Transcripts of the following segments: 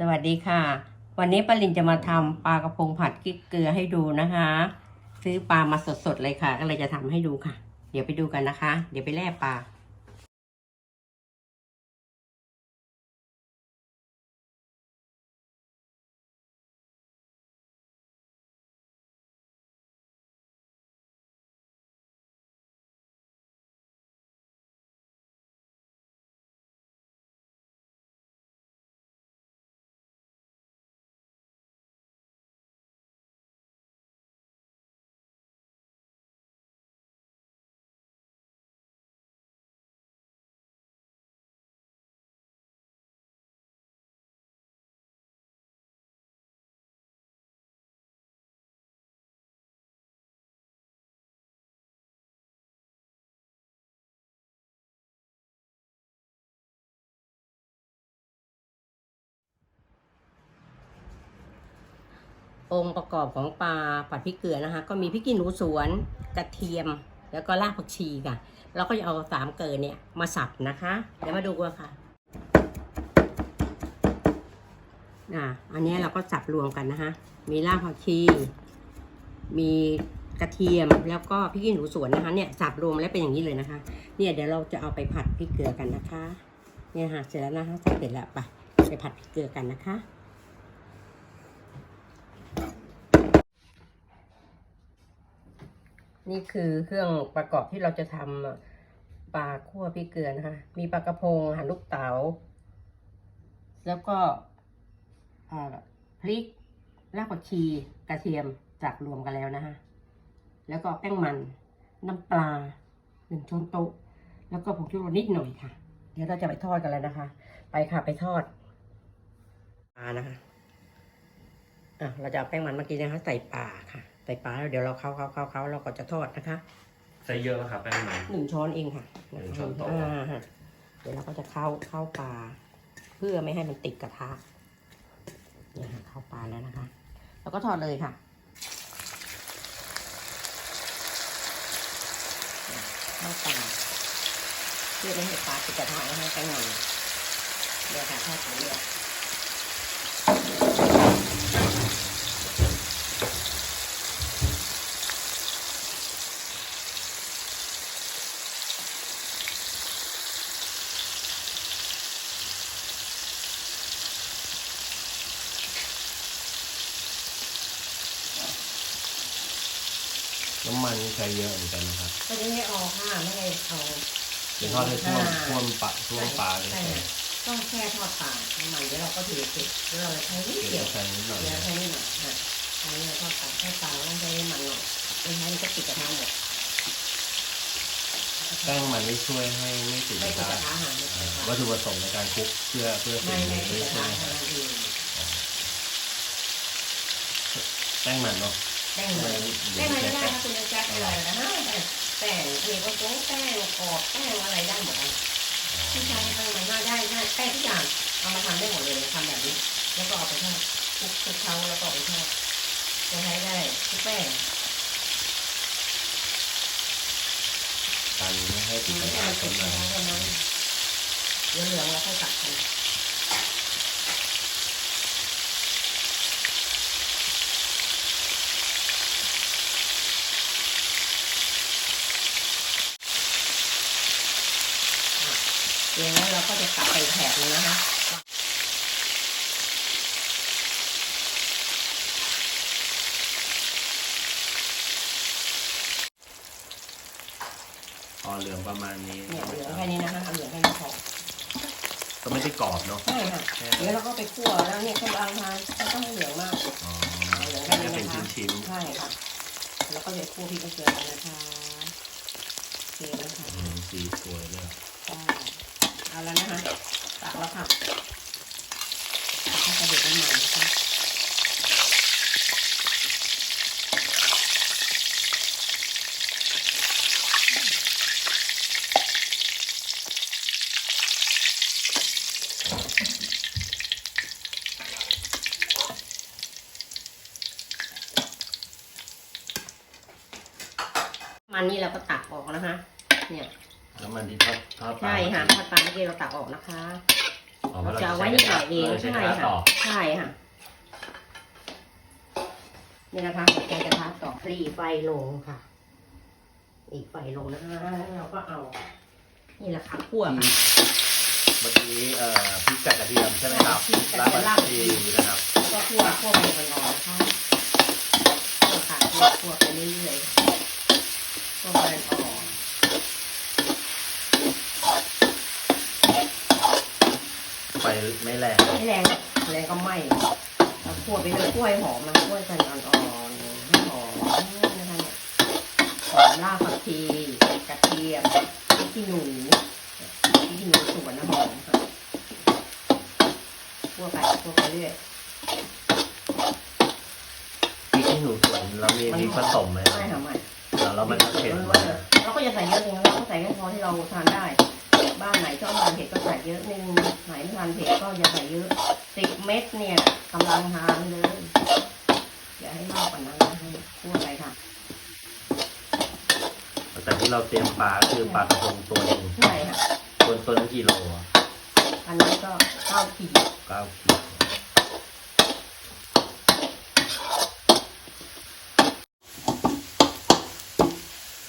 สวัสดีค่ะ วันนี้ปารินจะมาทำปลากระพงผัดกิ๊กเกลือให้ดูนะคะ ซื้อปลามาสดๆเลยค่ะ ก็เลยจะทำให้ดูค่ะ เดี๋ยวไปดูกันนะคะ เดี๋ยวไปแล่ปลา องค์ประกอบของปลาผัดพริกเกลือนะคะ ก็มีพริกขี้หนูสวนกระเทียม แล้วก็รากผักชีค่ะเราก็จะเอาสามเกลือเนี่ยมาสับนะคะเดี๋ยวมาดูกันค่ะอะอันนี้เราก็สับรวมกันนะคะมีรากผักชี มีกระเทียมแล้วก็พริกขี้หนูสวนนะคะเนี่ยสับรวมแล้วเป็นอย่างนี้เลยนะคะ เนี่ยเดี๋ยวเราจะเอาไปผัดพริกเกลือกันนะคะ เนี่ยค่ะเสร็จแล้วนะคะเสร็จแล้วไปไปผัดพริกเกลือกันนะคะ นี่คือเครื่องประกอบที่เราจะทำปลาคั่วพริกเกลือนะคะ มีปลากระพงหั่นลูกเต๋า แล้วก็พริกรากผักชีกระเทียมจัดรวมกันแล้วนะคะ แล้วก็แป้งมันน้ำปลาหนึ่งช้อนโต๊ะ แล้วก็ผงชูรสนิดหน่อยค่ะ เดี๋ยวเราจะไปทอดกันแล้วนะคะ ไปค่ะไปทอดปลานะคะอะเราจะเอาแป้งมันเมื่อกี้นะคะ ใส่ปลาค่ะ ใส่ปลาแล้วเดี๋ยวเราเข้าเข้าเข้าเข้าเราก็จะทอดนะคะใส่เยอะไหมครับแป้งมัน หนึ่งช้อนเองค่ะหนึ่งช้อนโต๊ะอ่าฮะเดี๋ยวเราก็จะเข้าเข้าปลาเพื่อไม่ให้มันติดกระทะเนี่ยค่ะเข้าปลาแล้วนะคะ แล้วก็ทอดเลยค่ะ เข้าปลาเพื่อไม่ให้ปลาติดกระทะและให้แป้งมันเดี๋ยวค่ะทอดไปเรื่อย น้ำมันใช้เยอะเหมือนกันนะครับก็จะไม่เอาค่ะไม่ให้เอาเป็นทอดให้ท่วมท่วมปลาท่วมปลาเลยใช่ใช่ต้องแค่ทอดปลาน้ำมันเดี๋ยวเราก็ถือเสร็จแล้วเราใช้นิดเดี๋เดียยววใส่นิดหน่อยเดี๋ยวนะใช้นิดหน่อยค่ะใช้เราทอดปลาทอดปลาต้องใช้มันหน่อยไม่ใช้มันก็ติดกระทะหมดแป้งมันไม่ช่วยให้ไม่ติดกไม่ระติดทะกระทะหาไม่ติดอ่ากระทะวัตถุประสงค์ในการคลุกเพื่อเพื่อไม่สิ่งไม่นี้ติดด้วยกระใช่ทะไหมครับเท่านั้นเองแป้งมันเนาะ แป้งมันแป้งมันไม่ได้นะคุณแจ๊คอะไรนะฮะแป้งเทก็โต้แป้งกรอบแป้งอะไรได้หมดเลยที่ใช้แป้งมันน่าได้ได้แป้งทุกอย่างเอามาทำได้หมดเลยทำแบบนี้ แล้วก็เอาไปทอดคลุกคลุกเคล้าแล้วก็เอาไปทอดจะใช้ได้ทุกแป้งกันไม่ให้ติดกันมาเหลืองแล้วค่อยตักกันอย่างนั้นเราก็ จะตักไปอีกแถบนึงนะคะพอเหลืองประมาณนี้เนี่ยเหลืองแค่นี้นะคะเอาเหลืองแค่นี้พอก็ไม่ได้กรอบเนาะใช่ค่ะเดี๋ยวเราก็ไปคั่วแล้วเนี่ยคนบางทานไม่ต้องให้เหลืองมากอ๋อเหลืองแค่แค่นี้เป็นนะคะชิ้นใช่ค่ะแล้วก็จะคั่วพริกกระเทียมกันนะคะโอเคนะคะๆอืมสีสวยเลยใช่ เอาแล้วนะคะตักแล้วค่ะตักให้กระเด็ดน้ำมันนะคะมันนี่เราก็ตักออกนะคะเนี่ย แล้วมันที่ทอดทอดปลาใช่ค่ะทอดปลาเมื่อกี้เราตักออกนะคะ อ๋อเพราะเราจะเอาไว้ใช้นิดหน่อยเองราจะใช่ใช้กระทะค่ะต่อใช่ค่ะนี่นะคะใช้กระทะต่อคลีไฟลงค่ะอีกไฟลงนะคะแล้วเราก็เอา นี่แหละค่ะคั่วค่ะ เมื่อกี้เอ่อพริกกับกระเทียมใช่ไหมครับพริกกระรากเทียมผักชีนะครับ แล้วก็คั่วคั่วไปก่อนๆนะคะคั่วค่ะคั่วคั่วไปเรื่อยๆคั่วไปอ่อน ไฟไม่แรงไม่แรงแรงก็ไหม้แล้วคั่วไปเลยคั่วให้หอมนะคั่วจนอ่อนๆให้หอมนะคะเนี่ยหอมรากผักชีกระเทียมพริกขี้หนูพริกขี้หนูสวนน้ำหอมค่ะคั่วไปคั่วไปเรื่อยพริกที่หนูสวนแล้วมีพริกผสมไหมคไม่รับค่ะไม่แล้วแล้วมันจะเผ็ดไหมเราก็จะใส่เยอะเองเราก็ใส่แค่พอที่เราทานได้ บ้านไหนชอบทานเผ็ดก็ใส่เยอะนึงไหนไม่ทานเผ็ดก็อย่าใส่เยอะสิบเม็ดเนี่ยกำลังทานเลย อย่าให้มากกว่านั้นนะให้พูดไปค่ะแต่ที่เราเตรียมปลาก็คือปลากระพงตัวหนึงใช่ค่ะตัวตัวนั้นกี่โลอะอันนี้ก็เก้าขีด เก้าขีด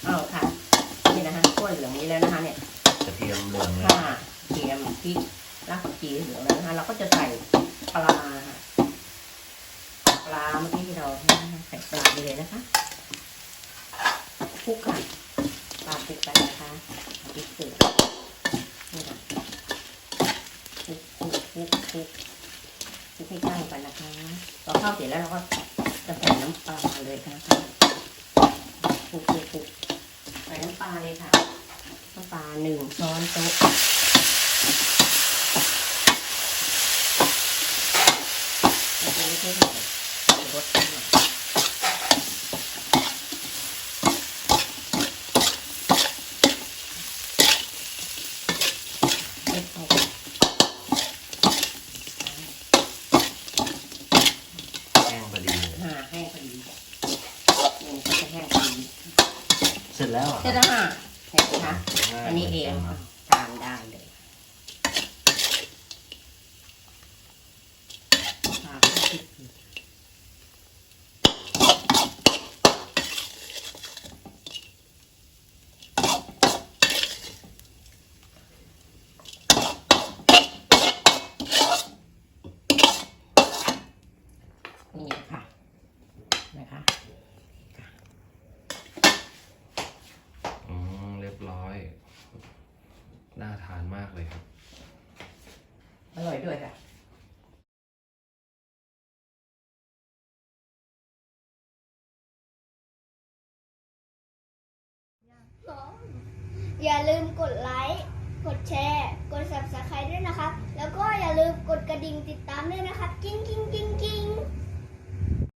อ้าวค่ะ นี่นะคะขั้วเหลืองนี้แล้วนะคะ เนี่ย กระ เทียมเหลืองนะข่าเทียมพริกรากผักชีเหลืองแล้วนะคะเราก็จะใส่ปลาค่ะปลาเมื่อกี้ที่เราใส่ปลาไปเลยนะคะคลุกค่ะปลาคลุกไปนะคะพริกเกลือนี่ค่ะคลุกคลุกคลุกคลุกคลุกให้เข้ากันนะคะพอเข้าเสร็จแล้วเราก็จะใส่น้ำปลาเลยนะคะคลุกคลุกคลุกใส่น้ำปลาเลยค่ะ น้ำปลาหนึ่งช้อนโต๊ะแล้วก็เล็กๆหน่อยรสหน่อยเล็กเอาแห้งพอดีเลยหาแห้งพอดีมันก็จะแห้งพอดีเสร็จแล้วเหรอเสร็จแล้วค่ะเห็นไหมคะง่ายันนี้เองตามได้เลยนี่ค่ะ อืมเรียบร้อย น่าทานมากเลยครับ อร่อย ด้วยค่ะอย่าลืมกดไลค์กดแชร์ กด subscribe ด้วยนะครับ แล้วก็อย่าลืมกดกระดิ่งติดตามด้วยนะครับ กิ้งกิ้งกิ้งกิ้ง